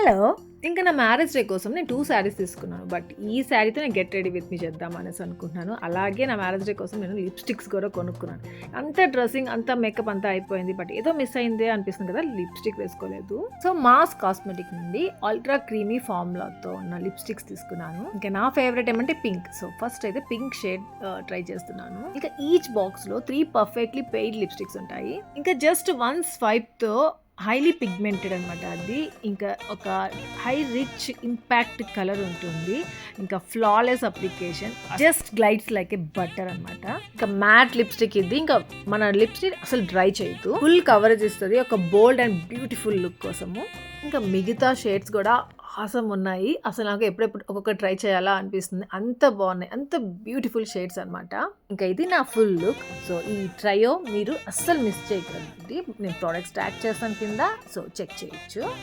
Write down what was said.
Hello. ఇంకా నా marriage day కోసం నేను టూ శారీస్ తీసుకున్నాను బట్ ఈ శారీతో నేను గెట్ రెడీ విత్ మీ చేద్దాం అనేసి అనుకుంటున్నాను. అలాగే నా మ్యారేజ్ డే కోసం నేను లిప్స్టిక్స్ కూడా కొనుక్కున్నాను. అంత డ్రెస్సింగ్ అంత మేకప్ అంతా అయిపోయింది బట్ ఏదో మిస్ అయిందే అనిపిస్తుంది కదా లిప్స్టిక్ వేసుకోలేదు. సో మాస్ కాస్మెటిక్ నుండి అల్ట్రా క్రీమీ ఫార్ములాతో ఉన్న లిప్స్టిక్స్ తీసుకున్నాను. ఇంకా నా ఫేవరెట్ ఏమంటే పింక్ సో ఫస్ట్ అయితే పింక్ షేడ్ ట్రై చేస్తున్నాను. ఇంకా ఈచ్ బాక్స్లో త్రీ పర్ఫెక్ట్లీ పెయిడ్ లిప్స్టిక్స్ ఉంటాయి. ఇంకా జస్ట్ వన్ స్వైప్తో హైలీ పిగ్మెంటెడ్ అనమాట అది. ఇంకా ఒక హై రిచ్ ఇంపాక్ట్ కలర్ ఉంటుంది. ఇంకా flawless application. Just glides like a butter అన్నమాట. ఇంకా మ్యాట్ లిప్స్టిక్ ఇది. ఇంకా మన లిప్స్టిక్ అసలు డ్రై చేయదు ఫుల్ కవరేజ్ ఇస్తుంది. ఒక బోల్డ్ అండ్ బ్యూటిఫుల్ లుక్ కోసము. ఇంకా మిగతా షేడ్స్ కూడా ఆసం ఉన్నాయి. అసలు నాకు ఎప్పుడెప్పుడు ఒక్కొక్క ట్రై చేయాలా అనిపిస్తుంది. అంత బాగున్నాయి. అంత బ్యూటిఫుల్ షేడ్స్ అనమాట ఇంకా ఇది నా ఫుల్ లుక్. సో ఈ ట్రయో మీరు అస్సలు మిస్ చేయకండి నేను ప్రోడక్ట్స్ ట్యాక్ చేస్తాను కింద. సో చెక్ చేయొచ్చు.